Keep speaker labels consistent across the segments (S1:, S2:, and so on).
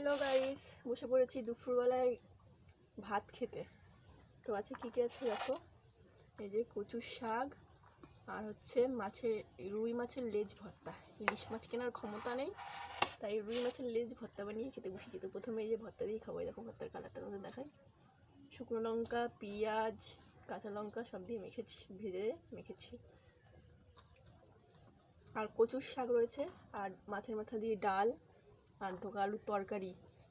S1: Hello guys, বসে পড়েছি দুপুরবেলায় ভাত খেতে। তো আছে কী কী আছে দেখো? এই যে কচুর শাক আর হচ্ছে মাছের, রুই মাছের লেজ ভর্তা। ইলিশ মাছ কেনার ক্ষমতা নেই, তাই রুই মাছের লেজ ভর্তা বানিয়ে খেতে বসে যেত প্রথমে এই যে ভর্তা দিয়ে খাব দেখো ভর্তার কালারটা তোমাদের দেখাই। শুকনো লঙ্কা, পেঁয়াজ, কাঁচা লঙ্কা সব দিয়ে মেখেছি, ভেজে মেখেছি। আর কচুর শাক রয়েছে, আর মাছের মাথা দিয়ে ডাল আর ধোকা আলুর তরকারি।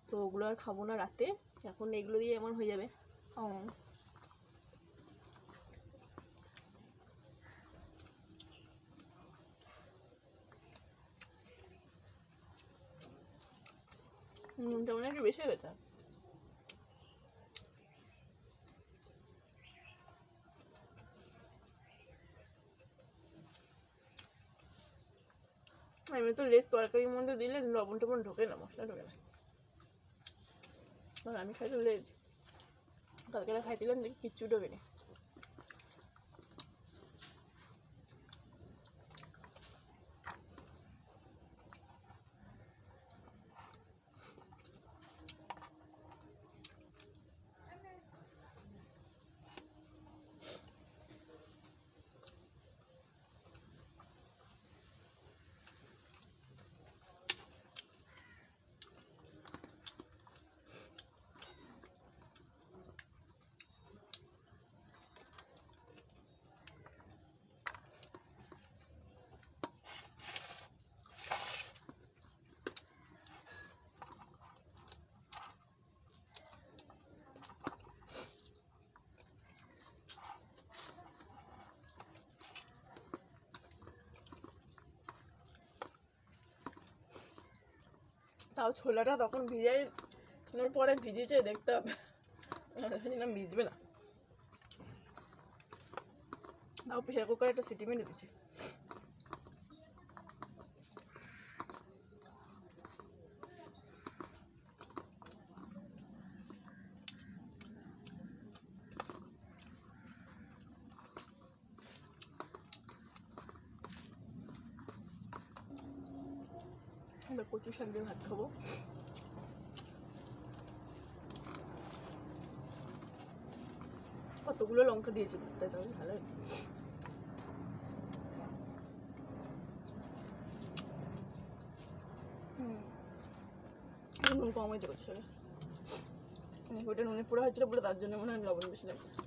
S1: তো ওগুলো আর খাব না রাতে। এখন এগুলো দিয়ে এমন হয়ে যাবে। ও। নুনটা মনে একটু বেশি হয়ে গেছে আমি তো লেস তরকারির মধ্যে দিলে লবণ টবণ ঢোকে না, মশলা ঢোকে না। আমি খাই তো লেজ কালকে খাইছিলাম, দেখি কিচ্ছু ঢোকে নি তাও ছোলাটা তখন ভিজাই পরে ভিজেছে, দেখতে হবে। ভেবেছিলাম ভিজবে না। তাও প্রেশার কুকারে একটা সিটি মেরে দিচ্ছি এবার কচু শাক দিয়ে ভাত খাব। কতগুলো লঙ্কা দিয়েছি, তাই তাহলে ভালো হয়। নুন কম হয়েছে কচু শাকে ওটা নুনে পোড়া হয়েছিল বলে তার জন্য মনে হয় লবণ বেশি লাগছে।